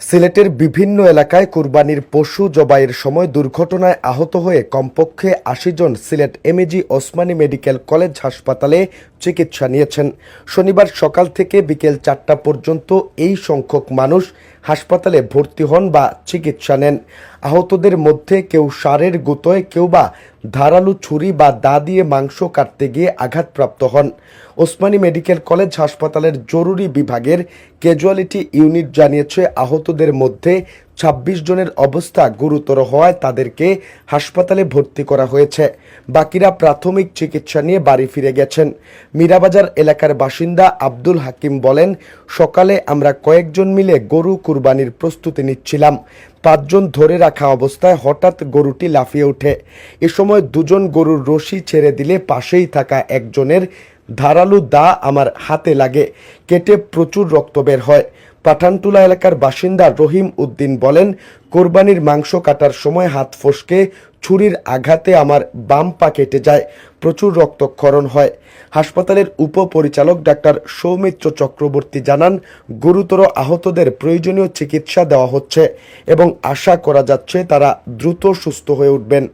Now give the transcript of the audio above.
সিলেটের বিভিন্ন এলাকায় কুরবানির পশু জবাইয়ের সময় দুর্ঘটনায় আহত হয়ে কমপক্ষে আশি জন Sylhet MAG Osmani medical college হাসপাতালে চিকিৎসা নিয়েছেন। শনিবার সকাল থেকে বিকেল চারটা পর্যন্ত এই সংখ্যক মানুষ হাসপাতালে ভর্তি হন বা চিকিৎসা নেন। আহতদের মধ্যে কেউ সারের গুতোয়, কেউ বা ধারালো ছুরি বা দা দিয়ে মাংস কাটতে গিয়ে আঘাতপ্রাপ্ত হন। ওসমানী মেডিকেল কলেজ হাসপাতালের জরুরি বিভাগের ক্যাজুয়ালিটি ইউনিট জানিয়েছে, আহতদের মধ্যে ছাব্বিশ জনের অবস্থা গুরুতর হওয়ায় তাদেরকে হাসপাতালে ভর্তি করা হয়েছে। বাকিরা প্রাথমিক চিকিৎসা নিয়ে বাড়ি ফিরে গেছেন। মীরাবাজার এলাকার বাসিন্দা আব্দুল হাকিম বলেন, সকালে আমরা কয়েকজন মিলে গরু কুরবানির প্রস্তুতি নিচ্ছিলাম। পাঁচজন ধরে রাখা অবস্থায় হঠাৎ গরুটি লাফিয়ে ওঠে। এ সময় দুজন গরুর রশি ছেড়ে দিলে পাশেই থাকা একজনের ধারালো দা আমার হাতে লাগে, কেটে প্রচুর রক্ত বের হয়। পাঠানটুলা এলাকার বাসিন্দা রহিম উদ্দিন বলেন, কোরবানির মাংস কাটার সময় হাত ফসকে ছুরির আঘাতে আমার বাম পা কেটে যায়, প্রচুর রক্তক্ষরণ হয়। হাসপাতালের উপপরিচালক ডাক্তার সৌমিত্র চক্রবর্তী জানান, গুরুতর আহতদের প্রয়োজনীয় চিকিৎসা দেওয়া হচ্ছে এবং আশা করা যাচ্ছে তারা দ্রুত সুস্থ হয়ে উঠবেন।